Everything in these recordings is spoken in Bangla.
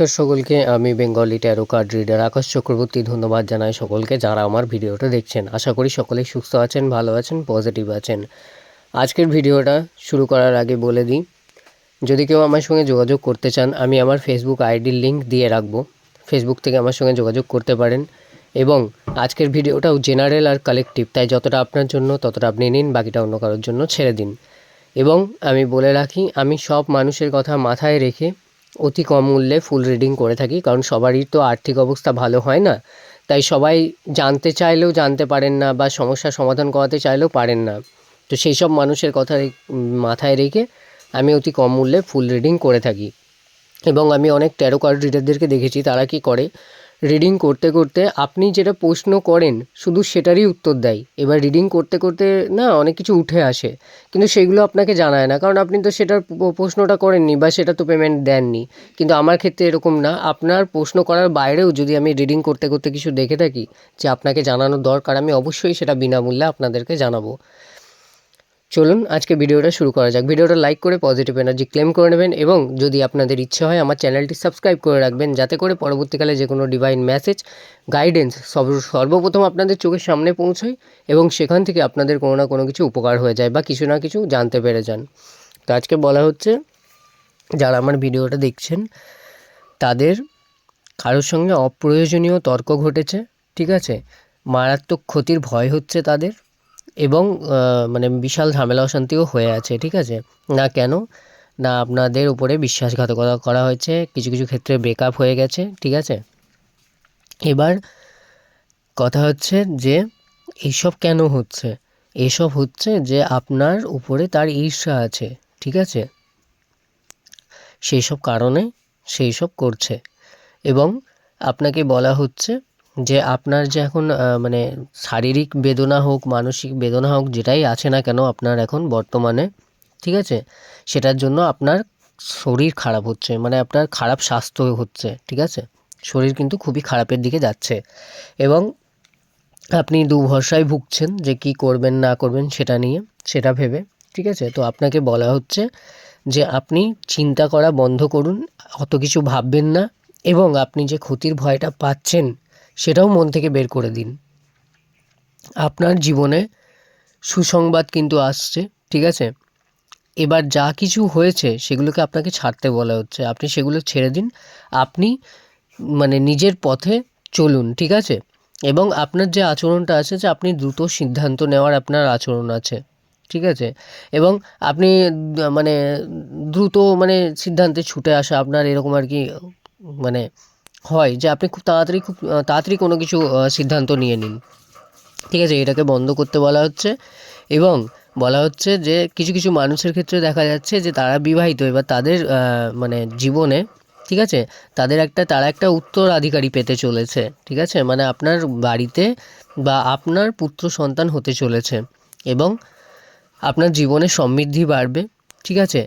নমস্কার সকলকে, আমি Bengali tarot card reader Akash Chakraborty. ধন্যবাদ জানাই সকলকে যারা আমার ভিডিওটা দেখছেন। আশা করি সকলেই সুস্থ আছেন, ভালো আছেন পজিটিভ আছেন। আজকের ভিডিওটা শুরু করার আগে বলে দিই, যদি কেউ আমার সঙ্গে যোগাযোগ করতে চান, আমি আমার ফেসবুক আইডির লিঙ্ক দিয়ে রাখব। ফেসবুক থেকে আমার সঙ্গে যোগাযোগ করতে পারেন এবং আজকের ভিডিওটাও জেনারেল আর কালেকটিভ তাই যতটা আপনার জন্য, ততটা আপনি নিন, বাকিটা অন্য কারোর জন্য ছেড়ে দিন। এবং আমি বলে রাখি, আমি সব মানুষের কথা মাথায় রেখে অতি কম মূল্যে ফুল রিডিং করে থাকি, কারণ সবারই তো আর্থিক অবস্থা ভালো হয় না। তাই সবাই জানতে চাইলেও জানতে পারেন না বা সমস্যা সমাধান করাতে চাইলেও পারেন না। তো সেই সব মানুষের কথা মাথায় রেখে আমি অতি কম মূল্যে ফুল রিডিং করে থাকি। এবং আমি অনেক ট্যারো কার্ড রিডারদেরকে দেখেছি, তারা কি করে? রিডিং করতে করতে আপনি যেটা প্রশ্ন করেন, শুধু সেটারই উত্তর দেয়। এবার রিডিং করতে করতে না অনেক কিছু উঠে আসে, কিন্তু সেগুলো আপনাকে জানায় না। কারণ আপনি তো সেটার প্রশ্নটা করেননি বা সেটা তো পেমেন্ট দেননি। কিন্তু আমার ক্ষেত্রে এরকম না। আপনার প্রশ্ন করার বাইরেও যদি আমি রিডিং করতে করতে কিছু দেখে থাকি, যে আপনাকে জানানোর দরকার, আমি অবশ্যই সেটা বিনামূল্যে আপনাদেরকে জানাব। চলুন আজকে ভিডিওটা শুরু করা যাক। ভিডিওটা লাইক করে পজিটিভ এনার্জি ক্লেম করে নেবেন এবং যদি আপনাদের ইচ্ছে হয় আমার চ্যানেলটি সাবস্ক্রাইব করে রাখবেন, যাতে করে পরবর্তীকালে যে কোনো ডিভাইন মেসেজ গাইডেন্স সব সর্বপ্রথম আপনাদের চোখের সামনে পৌঁছায় এবং সেখান থেকে আপনাদের কোনো না কোনো কিছু উপকার হয়ে যায় বা কিছু না কিছু জানতে পেরে যান। তো আজকে বলা হচ্ছে, যারা আমার ভিডিওটা দেখছেন, তাদের কারোর সঙ্গে অপ্রয়োজনীয় তর্ক ঘটেছে, ঠিক আছে? মারাত্মক ক্ষতির ভয় হচ্ছে তাদের। এবং মানে বিশাল ঝামেলা অশান্তিও হয়ে আছে, ঠিক আছে? না কেন? না আপনাদের উপরে বিশ্বাসঘাতকতা করা হয়েছে, কিছু কিছু ক্ষেত্রে ব্রেকআপ হয়ে গেছে, ঠিক আছে? এবার কথা হচ্ছে যে এইসব কেন হচ্ছে? এসব হচ্ছে যে আপনার উপরে তার ঈর্ষা আছে, ঠিক আছে? সেই সব কারণে সেই সব করছে। এবং আপনাকে বলা হচ্ছে যে আপনার যে এখন মানে শারীরিক বেদনা হোক, মানসিক বেদনা হোক, যেটাই আছে না কেন আপনার এখন বর্তমানে, ঠিক আছে? সেটার জন্য আপনার শরীর খারাপ হচ্ছে মানে আপনার খারাপ স্বাস্থ্য হচ্ছে, ঠিক আছে? শরীর কিন্তু খুবই খারাপের দিকে যাচ্ছে। এবং আপনি দুভরসায় ভুগছেন যে কি করবেন, না করবেন সেটা নিয়ে, সেটা ভেবে, ঠিক আছে? তো আপনাকে বলা হচ্ছে যে আপনি চিন্তা করা বন্ধ করুন, অত কিছু ভাববেন না, এবং আপনি যে ক্ষতির ভয়টা পাচ্ছেন সেটাও মন থেকে বের করে দিন। আপনার জীবনে সুসংবাদ কিন্তু আসছে, ঠিক আছে? এবার যা কিছু হয়েছে সেগুলোকে আপনাকে ছাড়তে বলা হচ্ছে। আপনি সেগুলো ছেড়ে দিন। আপনি মানে নিজের পথে চলুন, ঠিক আছে? এবং আপনার যে আচরণটা আছে যে আপনি দ্রুত সিদ্ধান্ত নেওয়ার আপনার আচরণ আছে, ঠিক আছে? এবং আপনি মানে দ্রুত মানে সিদ্ধান্তে ছুটে আসা আপনার এরকম আর কি মানে হয় যে আপনি খুব তাড়াতাড়ি খুব তাড়াতাড়ি কোনো কিছু সিদ্ধান্ত নিয়ে নিন। ঠিক আছে, এটাকে বন্ধ করতে বলা হচ্ছে এবং বলা হচ্ছে যে কিছু কিছু মানুষের ক্ষেত্রে দেখা যাচ্ছে যে তারা বিবাহিত এবার তাদের মানে জীবনে, ঠিক আছে, তাদের একটা, তারা একটা উত্তরাধিকারী পেতে চলেছে, ঠিক আছে মানে আপনার বাড়িতে বা আপনার পুত্র সন্তান হতে চলেছে এবং আপনার জীবনে সমৃদ্ধি বাড়বে, ঠিক আছে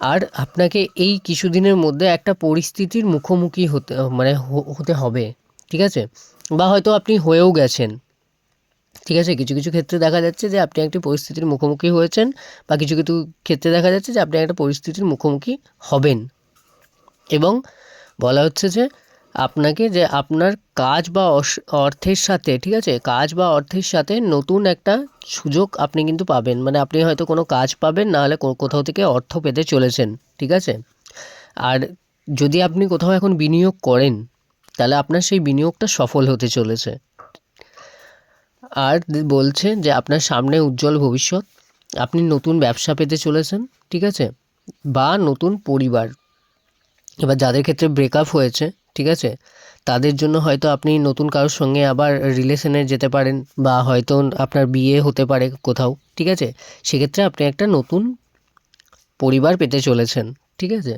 আর আপনাকে এই কিছুদিনের মধ্যে একটা পরিস্থিতির মুখোমুখি হতে মানে হতে হবে, ঠিক আছে? বা হয়তো আপনি হয়েও গেছেন, ঠিক আছে? কিছু কিছু ক্ষেত্রে দেখা যাচ্ছে যে আপনি একটি পরিস্থিতির মুখোমুখি হয়েছেন বা কিছু কিছু ক্ষেত্রে দেখা যাচ্ছে যে আপনি একটা পরিস্থিতির মুখোমুখি হবেন। এবং বলা হচ্ছে যে আপনাকে যে আপনার কাজ বা অর্থের সাথে, ঠিক আছে? কাজ বা অর্থের সাথে নতুন একটা সুযোগ আপনি কিন্তু পাবেন। মানে আপনি হয়তো কোনো কাজ পাবেন নাহলে কোথাও থেকে অর্থ পেতে চলেছেন, ঠিক আছে? আর যদি আপনি কোথাও এখন বিনিয়োগ করেন, তাহলে আপনার সেই বিনিয়োগটা সফল হতে চলেছে। আর বলছে যে আপনার সামনে উজ্জ্বল ভবিষ্যৎ, আপনি নতুন ব্যবসা পেতে চলেছেন, ঠিক আছে? বা নতুন পরিবার। এবার যাদের ক্ষেত্রে ব্রেকআপ হয়েছে ঠিক আছে? তাদের জন্য হয়তো আপনি নতুন কারোর সঙ্গে আবার রিলেশনে যেতে পারেন বা হয়তো আপনার বিয়ে হতে পারে কোথাও, ঠিক আছে? সেক্ষেত্রে আপনি একটা নতুন পরিবার পেতে চলেছেন, ঠিক আছে?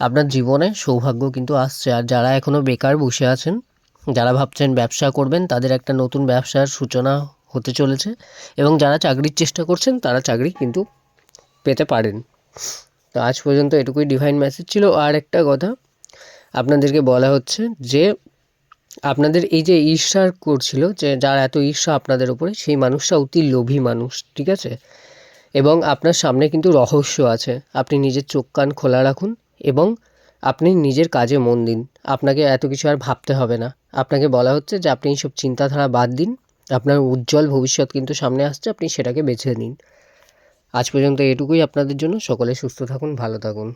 আপনার জীবনে সৌভাগ্য কিন্তু আসছে আর যারা এখনও বেকার বসে আছেন, যারা ভাবছেন ব্যবসা করবেন, তাদের একটা নতুন ব্যবসার সূচনা হতে চলেছে এবং যারা চাকরির চেষ্টা করছেন, তারা চাকরি কিন্তু পেতে পারেন। তো আজ পর্যন্ত এটুকুই ডিভাইন মেসেজ ছিল। আর একটা কথা আপনাদেরকে বলা হচ্ছে যে আপনাদের এই যে ঈর্ষার করছিল যে যার এত ঈর্ষা আপনাদের উপরে, সেই মানুষটা অতি লোভী মানুষ, ঠিক আছে? এবং আপনার সামনে কিন্তু রহস্য আছে। আপনি নিজের চোখ কান খোলা রাখুন এবং আপনি নিজের কাজে মন দিন। আপনাকে এত কিছু আর ভাবতে হবে না। আপনাকে বলা হচ্ছে যে আপনি এইসব চিন্তাধারা বাদ দিন। আপনার উজ্জ্বল ভবিষ্যৎ কিন্তু সামনে আসছে, আপনি সেটাকে বেছে নিন। আজ পর্যন্ত এটুকুই আপনাদের জন্য। সকলে সুস্থ থাকুন, ভালো থাকুন।